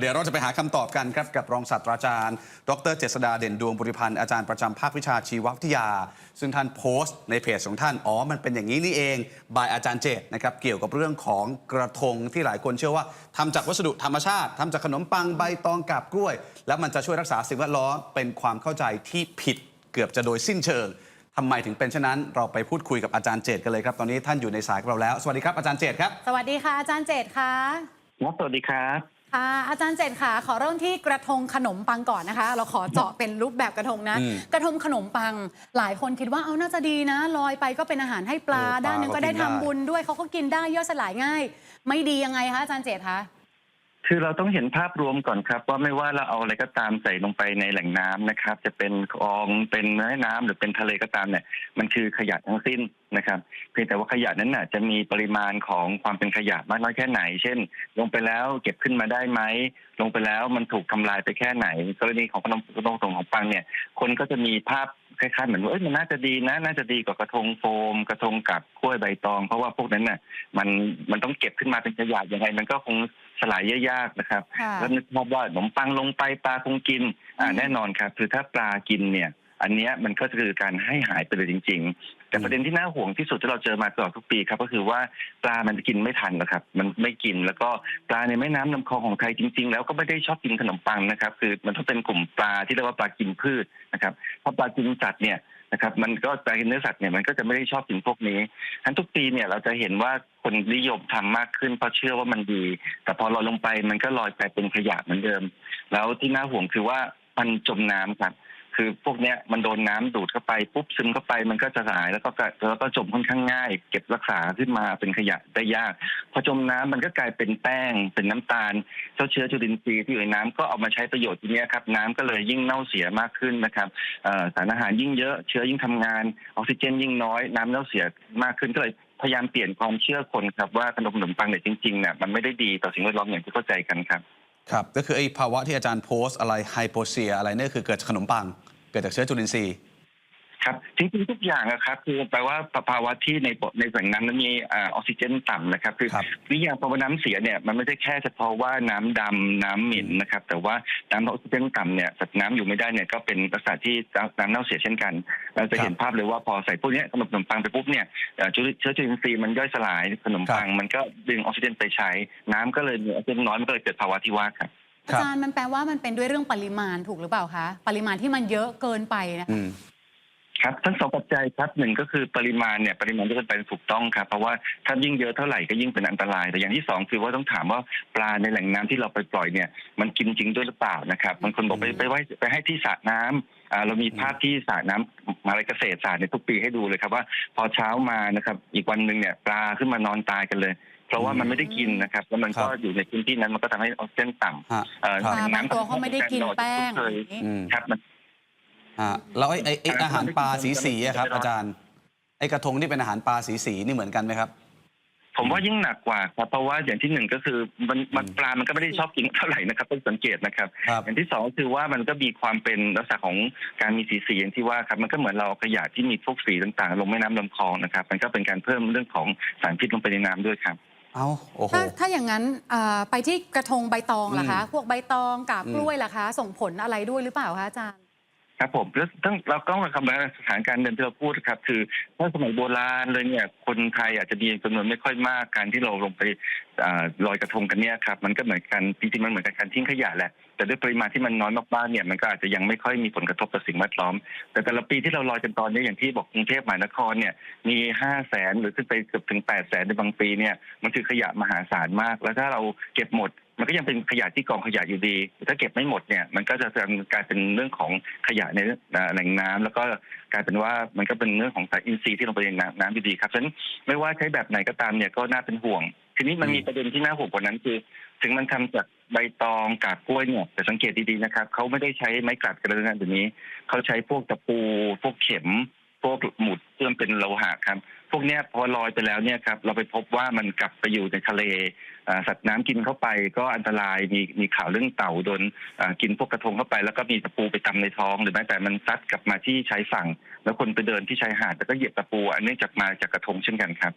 เดี๋ยวเราจะไปหาคำตอบกันครับกับรองศาสตราจารย์ ดรเจษดาเด่นดวงบุริพันธ์อาจารย์ประจำภาควิชาชีววิทยา ซึ่งท่านโพสต์ในเพจของท่าน อ๋อ มันเป็นอย่างนี้นี่เองบายอาจารย์เจตนะครับเกี่ยวกับเรื่องของกระทงที่หลายคนเชื่อว่าทำจากวัสดุธรรมชาติทำจากขนมปังใบตองกาบกล้วย แล้วมันจะช่วยรักษาสิ่งแวดล้อมเป็นความเข้าใจที่ผิดเกือบจะโดยสิ้นเชิงทำไมถึงเป็นเช่นนั้น เราไปพูดคุยกับอาจารย์เจตกันเลยครับตอนนี้ท่านอยู่ในสายกับเราแล้ว สวัสดีครับอาจารย์เจตครับสวัสดีค่ะอาจารย์เจตค่ะครับสวัสดีครับ ค่ะอาจารย์เจตค่ะ ขอเริ่มที่กระทงขนมปังก่อนนะคะ เราขอเจาะเป็นรูปแบบกระทงนะ อืมกระทงขนมปัง หลายคนคิดว่าเอาน่าจะดีนะลอยไปก็เป็นอาหารให้ปลาเออปลาด้านหนึงก็ได้ก็กินได้ ทำบุญด้วยเขาก็กินได้ย่อยสลายง่าย ไม่ดียังไงคะอาจารย์เจตคะ คือเราต้องเห็นภาพรวมก่อนครับ ว่าไม่ว่าเราเอาอะไรก็ตามใส่ลงไปในแหล่งน้ำนะครับ จะเป็นคลองเป็นแม่น้ำหรือเป็นทะเลก็ตามเนี่ย มันคือขยะทั้งสิ้นนะครับเพียงแต่ว่าขยะนั้นน่ะจะมีปริมาณของความเป็นขยะมากน้อยแค่ไหน เช่น ลงไปแล้วเก็บขึ้นมาได้ไหมลงไปแล้วมันถูกทำลายไปแค่ไหน กรณีของขนมขนมของปังเนี่ย คนก็จะมีภาพ คล้ายๆเหมือนว่าเอ้ยมันน่าจะดีนะ น่าจะดีกว่ากระทงโฟม กระทงกับกล้วยใบตอง เพราะว่าพวกนั้นน่ะ มันมันต้องเก็บขึ้นมาเป็นขยะยังไง มันก็คงสลายยากๆนะครับค่ะแล้วนึกภาพว่าขนมปังลงไปปลาคงกิน อ่าอืมแน่นอนครับคือถ้าปลากินเนี่ย อันเนี้ยมันก็คือการให้หายไปเลยจริง ๆ แต่อืมประเด็นที่น่าห่วงที่สุดที่เราเจอมาตลอดทุกปีครับก็คือว่าปลามันจะกินไม่ทันนะครับ มันไม่กินแล้วก็ปลาในแม่น้ำลำคลองของไทยจริง ๆ แล้วก็ไม่ได้ชอบกินขนมปังนะครับ คือมันต้องเป็นกลุ่มปลาที่เรียกว่าปลากินพืชนะครับเพราะปลากินสัตว์เนี่ยนะครับมันก็ปลากินเนื้อสัตว์เนี่ยมันก็จะไม่ได้ชอบกินพวกนี้ทั้นทุกปีเนี่ยเราจะเห็นว่าคนนิยมทำมากขึ้นเพราะเชื่อว่ามันดี แต่พอเราลงไปมันก็ลอยไปเป็นขยะเหมือนเดิม แล้วที่น่าห่วงคือว่ามันจมน้ำครับ คือพวกเนี้ยมันโดนน้ำดูดเข้าไปปุ๊บซึมเข้าไปมันก็จะสายแล้วก็แล้วก็จมค่อนข้างง่าย เก็บรักษาขึ้นมาเป็นขยะได้ยากพอจมน้ำมันก็กลายเป็นแป้ง เป็นน้ำตาลเจ้าเชื้อจุลินทรีย์ที่อยู่ในน้ำก็เอามาใช้ประโยชน์ทีเนี้ยครับน้ำก็เลยยิ่งเน่าเสียมากขึ้นนะครับสารอาหารยิ่งเยอะเชื้อยิ่งทำงาน ออกซิเจนยิ่งน้อย น้ำเน่าเสียมากขึ้นก็เลยพยายามเปลี่ยนความเชื่อคนครับว่าขนมขนมปังเนี่ยจริงๆเนี่ยมันไม่ได้ดีต่อสิ่งแวดล้อมอย่างที่เข้าใจกันครับครับก็คือไอ้ภาวะที่อาจารย์โพสอะไรไฮโปเซียอะไรเนี่ยคือเกิดขนมปัง เกิดจากเชื้อจุลินทรีย์ครับจริงๆทุกอย่างอะครับคือแปลว่าภาวะที่ในปในแหล่งน้ำนั้นมีอ่าออกซิเจนต่ำนะครับ คือครับวิทยาภาวะน้ำเสียเนี่ยมันไม่ใช่แค่เฉพาะว่าน้ำดำน้ำเหม็นนะครับ แต่ว่าน้ำออกซิเจนต่ำเนี่ยสัตว์น้ำอยู่ไม่ได้เนี่ยก็เป็นลักษณะที่น้ำเน่าเสียเช่นกันเราจะเห็นภาพเลยว่าพอใส่พวกเนี้ยขนมปังไปปุ๊บเนี่ยเอ่อจุลิเชื้อจุลินทรีย์มันย่อยสลายขนมปังมันก็ดึงออกซิเจนไปใช้น้ำก็เลยมีออกซิเจนน้อยมันก็เลยเกิดภาวะที่ว่าครับ อาจารย์มันแปลว่ามันเป็นด้วยเรื่องปริมาณถูกหรือเปล่าคะปริมาณที่มันเยอะเกินไปนะคะอืมครับทั้งสองปัจจัยครับหนึ่งก็คือปริมาณเนี่ยปริมาณที่เป็นไปถูกต้องครับเพราะว่าถ้ายิ่งเยอะเท่าไหร่ก็ยิ่งเป็นอันตราย แต่อย่างที่สองคือว่าต้องถามว่าปลาในแหล่งน้ำที่เราไปปล่อยเนี่ยมันกินจริงด้วยหรือเปล่านะครับบางคนบอกไปอืมไปไว้ไปให้ที่สระน้ำอ่าเรามีภาพที่สระน้ำมหาลัยเกษตรศาสตร์ในยทุกปีให้ดูเลยครับว่าพอเช้ามานะครับอีกวันหนึ่งเนี่ยปลาขึ้นมานอนตายกันเลย เพราะว่ามันไม่ได้กินนะครับแล้วมันก็อยู่ในพื้นที่นั้นมันก็ทำให้ออกซิเจนต่ำฮะเอ่อครับปลาบางตัวเขาไม่ได้กินแป้งเคยอย่างนี้อืมครับมันฮะแล้วไอ้ไอ้ไอ้อาหารปลาสีสีๆอะครับ อาจารย์ไอ้กระทงที่เป็นอาหารปลาสีสีๆนี่เหมือนกันไหมครับผมว่ายิ่งหนักกว่าครับเพราะว่าอย่างที่หนึ่งก็คือมันมันอืมปลามันก็ไม่ได้ชอบกินเท่าไหร่นะครับต้องสังเกตนะครับครับอย่างที่สองก็คือว่ามันก็มีความเป็นลักษณะของการมีสีสีอย่างที่ว่าครับมันก็เหมือนเราเอาขยะที่มีพวกสีต่างๆ ลงแม่น้ำลำคลองนะครับ มันก็เป็นการเพิ่มเรื่องของสารพิษลงไปในน้ำด้วยครับ เอาโอ้โห ถ้าถ้าอย่างนั้นอ่าไปที่กระทงใบตองล่ะคะอืมพวกใบตองกาบอืม กล้วยล่ะคะ ส่งผลอะไรด้วยหรือเปล่าคะอาจารย์ ครับผมแล้วต้องเราต้องคำนึงสถานการณ์เดิมที่เราพูดครับ คือถ้าสมัยโบราณเลยเนี่ยคนไทยอาจจะมีจำนวนไม่ค่อยมากการที่เราลงไปอ่าลอยกระทงกันเนี่ยครับมันก็เหมือนกันจริงๆมันเหมือนกับการทิ้งขยะแหละ แต่ด้วยปริมาณที่มันน้อยมากๆเนี่ยมันก็อาจจะยังไม่ค่อยมีผลกระทบต่อสิ่งแวดล้อม แต่แต่ละปีที่เราลอยกันตอนนี้อย่างที่บอกกรุงเทพมหานครเนี่ยมีห้าแสนหรือขึ้นไปเกือบถึงแปดแสนในบางปีเนี่ยมันคือขยะมหาศาลมาก แล้วถ้าเราเก็บหมดมันก็ยังเป็นขยะที่กองขยะอยู่ดี ถ้าเก็บไม่หมดเนี่ย มันก็จะกลายเป็นเรื่องของขยะในแหล่งน้ำแล้วก็กลายเป็นว่ามันก็เป็นเรื่องของสารอินทรีย์ที่ลงไปในน้ำน้ำอยู่ดีครับ ฉะนั้นไม่ว่าใช้แบบไหนก็ตามเนี่ยก็น่าเป็นห่วง ทีนี้มันมีประเด็นที่น่าห่วงกว่านั้นคือ ถึงมันทำจากใบตองกาบกล้วยเนี่ยแต่สังเกตดีๆนะครับเขาไม่ได้ใช้ไม้กลัดกันเลยนะเดี๋ยวนี้เขาใช้พวกตะปู พวกเข็ม พวกหมุดเพื่อเป็นโลหะครับ พวกเนี้ยพอลอยไปแล้วเนี่ยครับเราไปพบว่ามันกลับไปอยู่ในทะเลอ่าสัตว์น้ำกินเข้าไปก็อันตรายมีมีข่าวเรื่องเต่าโดนอ่ากินพวกกระทงเข้าไป แล้วก็มีตะปูไปตำในท้อง หรือแม้แต่มันซัดกลับมาที่ชายฝั่ง แล้วคนไปเดินที่ชายหาดแต่ก็เหยียบตะปูอันเนื่องจากมาจากกระทงเช่นกันครับ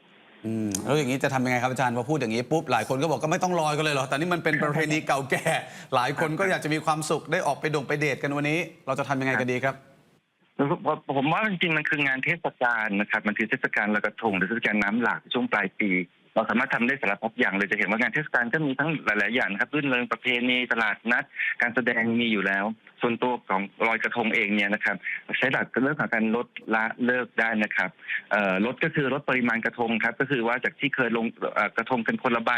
อืมแล้วอย่างนี้จะทำยังไงครับอาจารย์พอพูดอย่างนี้ปุ๊บหลายคนก็บอกก็ไม่ต้องลอยกันเลยเหรอแต่นี่มันเป็นประเพณีเก่าแก่ หลายคนก็อยากจะมีความสุขได้ออกไปดงไปเดทกันวันนี้ เราจะทำยังไงกันดีครับ ผมว่าจริงๆมันคืองานเทศกาลนะครับ มันคือเทศกาลลอยกระทงหรือเทศกาลน้ำหลากช่วงปลายปี เราสามารถทำได้สารพัดอย่างเลยจะเห็นว่างานเทศกาลก็มีทั้งหลาย ๆ อย่างนะครับรื่นเริงประเพณีตลาดนัด การแสดงมีอยู่แล้ว ส่วนตัวของลอยกระทงเองเนี่ยนะครับ ใช้หลักเรื่องของการลดละเลิกได้นะครับเอ่อลดก็คือลดปริมาณกระทงครับ ก็คือว่าจากที่เคยลงเอ่อกระทงกันคนละใบ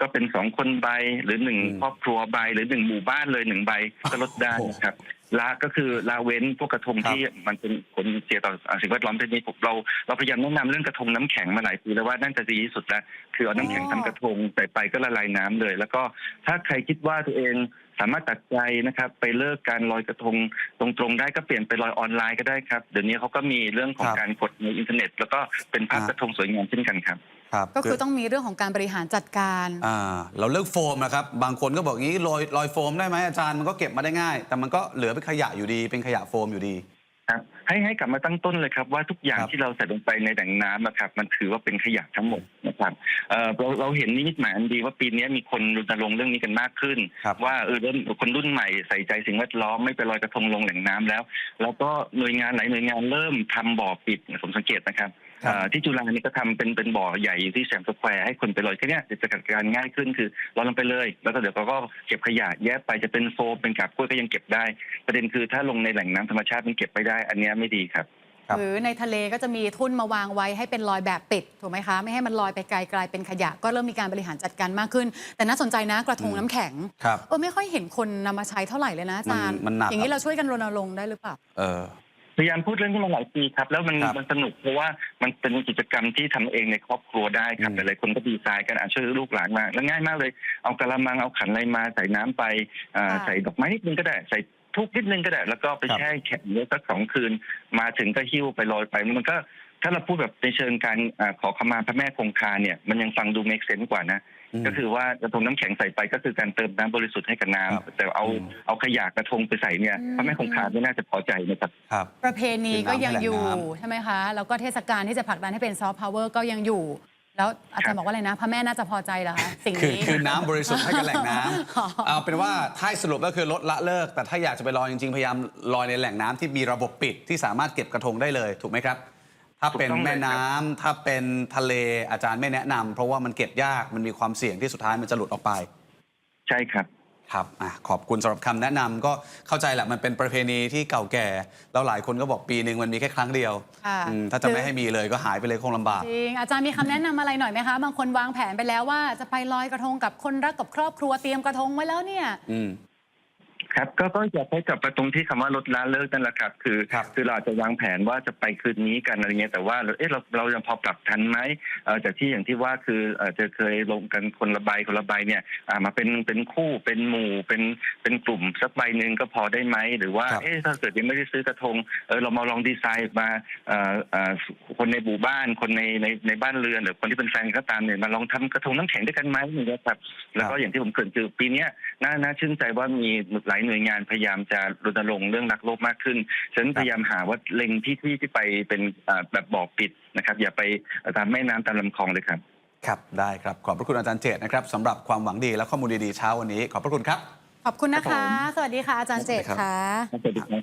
ก็เป็นสองคนใบหรือหนึ่งอืมครอบครัวใบหรือหนึ่งหมู่บ้านเลยหนึ่งใบก็ลดได้นะครับ ละก็คือละเว้นพวกกระทงครับที่มันเป็นผลเสียต่ออ่าสิ่งแวดล้อมทีนี้ผมเราเราพยายามแนะนำเรื่องกระทงน้ำแข็งมาหลายปีแล้วว่าน่าจะดีที่สุดแล้วคือเอาน้ำแข็งทำกระทงใส่ไปก็ละลายน้ำเลย แล้วก็ถ้าใครคิดว่าตัวเองสามารถตัดใจนะครับ ไปเลิกการลอยกระทงตรงๆได้ก็เปลี่ยนไปลอยออนไลน์ก็ได้ครับ เดี๋ยวนี้เขาก็มีเรื่องของครับการกดในอินเทอร์เน็ต แล้วก็เป็นภาพอะกระทงสวยงามเช่นกันครับ ครับก็คือต้องมีเรื่องของการบริหารจัดการอ่าเราเลิกโฟมนะครับ บางคนก็บอกงี้ลอยลอยโฟมได้ไหมอาจารย์มันก็เก็บมาได้ง่าย แต่มันก็เหลือเป็นขยะอยู่ดี เป็นขยะโฟมอยู่ดีครับให้ให้กลับมาตั้งต้นเลยครับว่าทุกอย่างครับที่เราใส่ลงไปในแหล่งน้ำนะครับ มันถือว่าเป็นขยะทั้งหมดนะครับเอ่อเราเราเห็นนิมิตหมายอันดีว่าปีนี้มีคนรณรงค์เรื่องนี้กันมากขึ้นครับว่าเออเริ่มคนรุ่นใหม่ใส่ใจสิ่งแวดล้อมไม่ไปลอยกระทงลงแหล่งน้ำแล้ว แล้วก็หน่วยงานหลายหน่วยงานเริ่มทำบ่อปิดผมสังเกตนะครับครับเอ่อ ที่จุฬานี่ก็ทำเป็นเป็นบ่อใหญ่อยู่ที่แสมสแควร์ให้คนไปลอยแค่เนี้ยจะจัดการง่ายขึ้นคือเราลงไปเลย แล้วก็เดี๋ยวเราก็เก็บขยะแยกไปจะเป็นโฟมเป็นกาบกล้วยก็ยังเก็บได้ ประเด็นคือถ้าลงในแหล่งน้ำธรรมชาติมันเก็บไปได้ อันเนี้ยไม่ดีครับครับหรือในทะเลก็จะมีทุ่นมาวางไว้ให้เป็นรอยแบบปิดถูกไหมคะ ไม่ให้มันลอยไปไกลกลายเป็นขยะ ก็เริ่มมีการบริหารจัดการมากขึ้น แต่น่าสนใจนะกระทงน้ำแข็งครับเออไม่ค่อยเห็นคนนำมาใช้เท่าไหร่เลยนะอาจารย์มันมันหนักอย่างนี้เราช่วยกันรณรงค์ได้หรือเปล่าเออ พยายามพูดเรื่องที่มาหลายปีครับ แล้วมันครับมันสนุกเพราะว่ามันเป็นกิจกรรมที่ทำเองในครอบครัวได้ครับอืมหลายๆคนก็ดีไซน์กันอะช่วยลูกหลานมาแล้วง่ายมากเลย เอากระมังเอาขันอะไรมาใส่น้ำไปอ่าค่ะใส่ดอกไม้นิดนึงก็ได้ใส่ทุกนิดนึงก็ได้แล้วก็ไปครับแช่แข็งไว้สักสองคืน มาถึงก็หิ้วไปลอยไปมันก็ ถ้าเราพูดแบบในเชิงการอาขอขมาพระแม่คงคาเนี่ยมันยังฟังดู make sense กว่านะอืมก็คือว่ากระทงน้ำแข็งใส่ไปก็คือการเติมน้ำบริสุทธิ์ให้กับน้ำครับแต่เอาอืมเอาขยะกระทงไปใส่เนี่ยอืมพระแม่คงคาไม่น่าจะพอใจนะครับครับประเพณีก็ยังอยู่เป็นน้ำให้แหล่งน้ำใช่ไหมคะ แล้วก็เทศกาลที่จะผลักดันให้เป็นซอฟต์พาวเวอร์ก็ยังอยู่แล้วอาจารย์บอกว่าอะไรนะพระแม่น่าจะพอใจเหรอคะสิ่งคือนี้คือน้ำบริสุทธิ์ให้กับแหล่งน้อ๋อำเอาเป็นว่าท้ายสรุปก็คือลดละเลิก แต่ถ้าอยากจะไปลอยจริงๆ พยายามลอยในแหล่งน้ำที่มีระบบปิดที่สามารถเก็บกระทงได้เลยถูกไหมครับ ถ้าเป็นถูกต้องเลยแม่น้ำถ้าเป็นทะเลอาจารย์ไม่แนะนำเพราะว่ามันเก็บยากมันมีความเสี่ยงที่สุดท้ายมันจะหลุดออกไป ใช่ครับ ครับอะขอบคุณสำหรับคำแนะนำก็เข้าใจแหละมันเป็นประเพณีที่เก่าแก่ แล้วหลายคนก็บอกปีหนึ่งมันมีแค่ครั้งเดียวค่ะ อืมถ้าจะไม่ให้มีเลยก็หายไปเลยคงลำบาก จริงอาจารย์มีคำแนะนำอะไรหน่อยไหมคะ บางคนวางแผนไปแล้วว่าจะไปลอยกระทงกับคนรักกับครอบครัวเตรียมกระทงไว้แล้วเนี่ย อืม ครับก็ก็อยากให้กลับไปตรงที่คำว่าลดละเลิกนั่นแหละครับคือครับคือเราอาจจะวางแผนว่าจะไปคืนนี้กันอะไรเงี้ยแต่ว่าเอ๊ะเราเรายังพอปรับทันไหมเอ่อจากที่อย่างที่ว่าคือเอ่อจะเคยลงกันคนละใบคนละใบเนี่ยอ่ามาเป็นเป็นคู่เป็นหมู่เป็นเป็นกลุ่มสักใบหนึ่งก็พอได้ไหมหรือว่าครับเอ๊ะถ้าเกิดยังไม่ได้ซื้อกระทงเออเรามาลองดีไซน์มาเอ่อเอ่อคนในหมู่บ้านคนในในในบ้านเรือนหรือคนที่เป็นแฟนก็ตามเนี่ยมาลองทำกระทงน้ำแข็งด้วยกันไหมอย่างเงี้ยครับแล้วก็อย่างที่ผมเกรินคือปีเนี้ยน่าน่าชื่นใจว่ามีหลายหน่วยงานพยายามจะรณรงค์เรื่องรักโลกมากขึ้นฉะนั้นพยายามหาว่าเล็งที่ที่ที่ไปเป็นอ่าแบบบ่อปิดนะครับ อย่าไปตามแม่น้ำตามลำคลองเลยครับ ครับได้ครับขอบพระคุณอาจารย์เจตนะครับสำหรับความหวังดีและข้อมูลดีๆเช้าวันนี้ ขอบพระคุณครับ ขอบคุณนะครัคะบผมสวัสดีค่ะอาจารย์เจตครับค่ะสวัสดีครับ